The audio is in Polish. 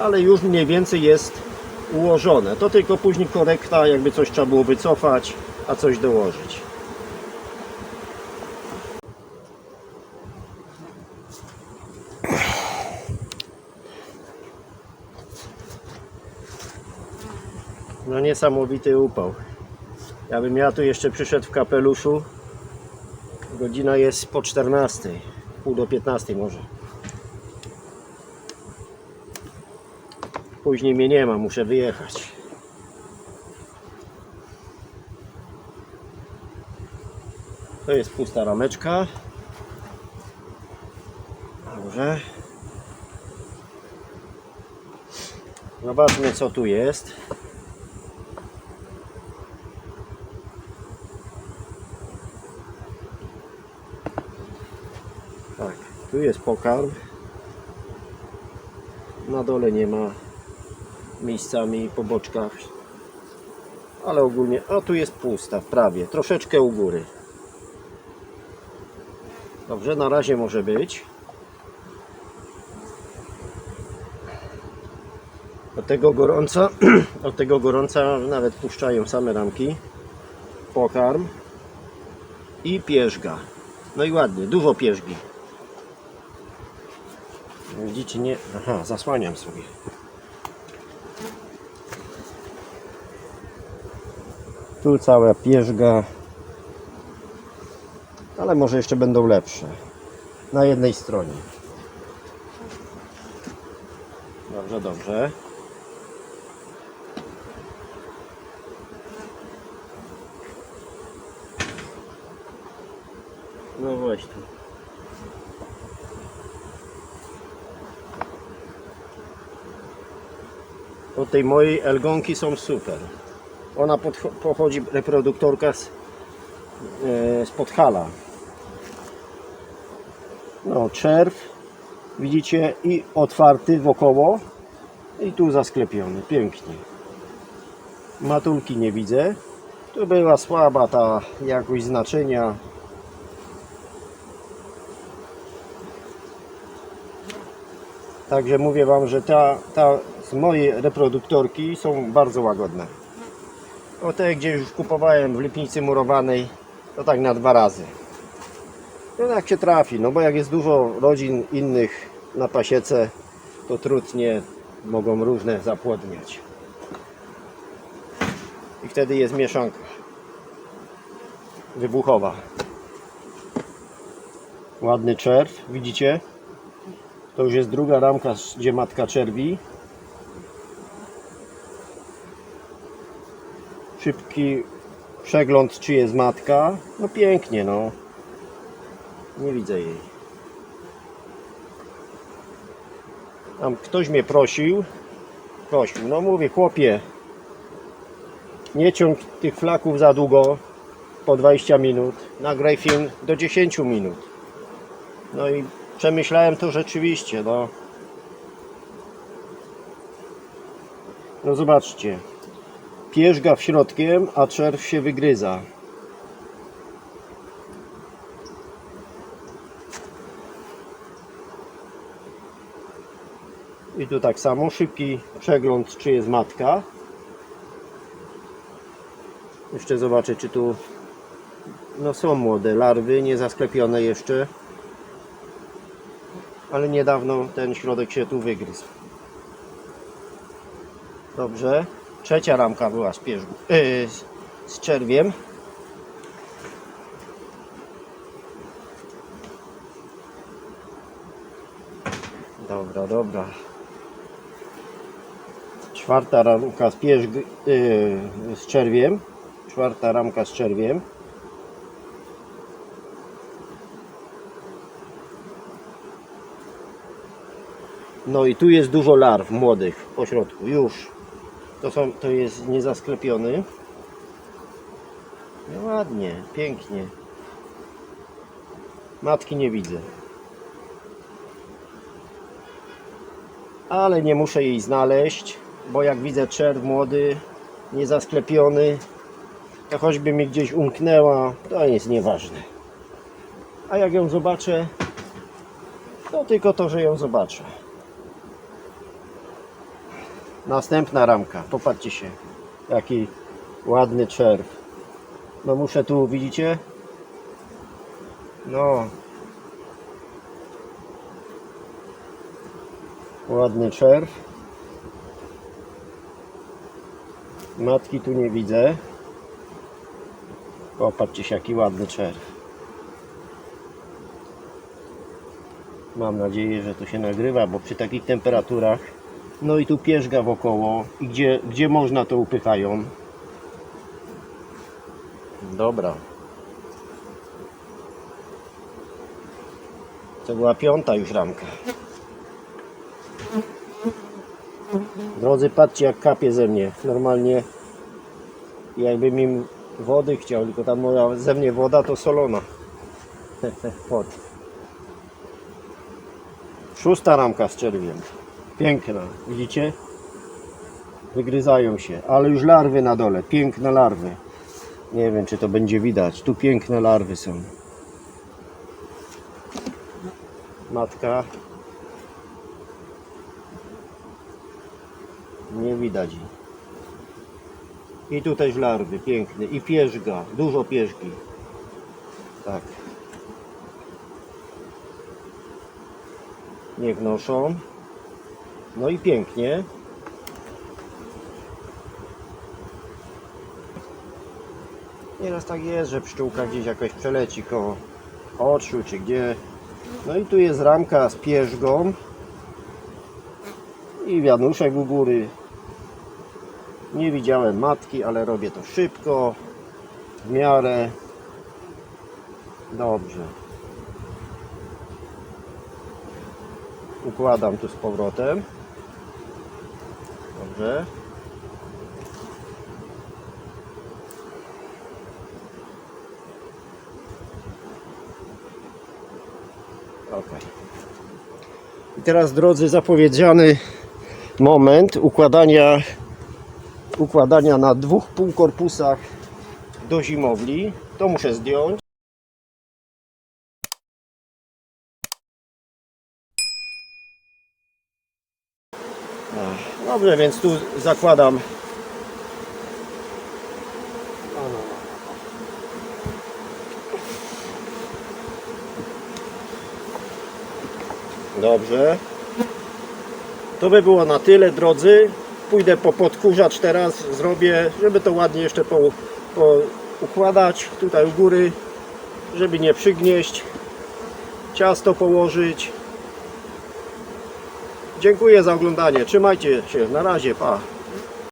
ale już mniej więcej jest ułożone. To tylko później korekta, jakby coś trzeba było wycofać, a coś dołożyć. No niesamowity upał. Ja bym ja tu jeszcze przyszedł w kapeluszu. Godzina jest po 14, pół do 15 może. Później mnie nie ma, muszę wyjechać. To jest pusta rameczka. Dobrze. Zobaczmy co tu jest. Tak, tu jest pokarm. Na dole nie ma miejscami po boczkach. Ale ogólnie, a tu jest pusta, prawie, troszeczkę u góry. Dobrze, na razie może być. Od tego gorąca, od tego gorąca nawet puszczają same ramki. Pokarm i pierzga. No i ładnie, dużo pierzgi. Widzicie, nie. Aha, zasłaniam sobie. Tu cała pierzga. Ale może jeszcze będą lepsze. Na jednej stronie. Dobrze, dobrze. No właśnie. Od tej mojej Elgonki są super. Ona pochodzi, reproduktorka z, e, z Podhala. No, czerw, widzicie, i otwarty wokoło, i tu zasklepiony, pięknie. Matulki nie widzę. Tu była słaba ta jakość znaczenia. Także mówię Wam, że ta, ta z mojej reproduktorki są bardzo łagodne. O te, gdzie już kupowałem w Lipnicy murowanej, to tak na dwa razy. No jak się trafi, no bo jak jest dużo rodzin innych na pasiece, to trudnie mogą różne zapłodniać. I wtedy jest mieszanka wybuchowa. Ładny czerw, widzicie? To już jest druga ramka, gdzie matka czerwi. Szybki przegląd, czy jest matka. No pięknie, no. Nie widzę jej. Tam ktoś mnie prosił. Prosił. No mówię, chłopie, nie ciąg tych flaków za długo, po 20 minut. Nagraj film do 10 minut. No i przemyślałem to rzeczywiście, no. No zobaczcie. Pierzga w środkiem, a czerw się wygryza. I tu tak samo szybki przegląd, czy jest matka. Jeszcze zobaczę, czy tu no są młode larwy, nie zasklepione jeszcze. Ale niedawno ten środek się tu wygryzł. Dobrze. Trzecia ramka była z, pierzgu, yy, z, czerwiem. Dobra, dobra. Czwarta ramka z, pierzg, yy, z czerwiem. Czwarta ramka z czerwiem. No i tu jest dużo larw młodych po środku. Już. To, są, to jest niezasklepiony. No ładnie, pięknie. Matki nie widzę. Ale nie muszę jej znaleźć, bo jak widzę czerw młody, niezasklepiony, to choćby mi gdzieś umknęła, to jest nieważne. A jak ją zobaczę, to tylko to, że ją zobaczę. Następna ramka. Popatrzcie się. Jaki ładny czerw. No muszę tu, widzicie? No. Ładny czerw. Matki tu nie widzę. Popatrzcie się, jaki ładny czerw. Mam nadzieję, że to się nagrywa, bo przy takich temperaturach no i tu pierzga wokoło i gdzie, gdzie można to upychają. Dobra. To była piąta już ramka. Drodzy, patrzcie jak kapie ze mnie. Normalnie jakbym im wody chciał, tylko ta moja ze mnie woda to solona. Pod. Szósta ramka z czerwiem. Piękna, widzicie? Wygryzają się, ale już larwy na dole, piękne larwy. Nie wiem, czy to będzie widać. Tu piękne larwy są. Matka. Nie widać. I tu też larwy, piękne. I pierzga, dużo pierzgi. Tak. Nie wnoszą. No i pięknie. Nieraz tak jest, że pszczółka gdzieś jakoś przeleci koło oczu czy gdzie. No i tu jest ramka z pierzgą. I wianuszek u góry. Nie widziałem matki, ale robię to szybko. W miarę. Dobrze. Układam tu z powrotem. Dobrze. Ok. I teraz drodzy zapowiedziany moment układania układania na dwóch półkorpusach do zimowli. To muszę zdjąć. Dobrze, więc tu zakładam. Dobrze. To by było na tyle, drodzy. Pójdę po podkurzacz teraz, zrobię, żeby to ładnie jeszcze po, po układać tutaj u góry, żeby nie przygnieść. Ciasto położyć. Dziękuję za oglądanie. Trzymajcie się. Na razie. Pa.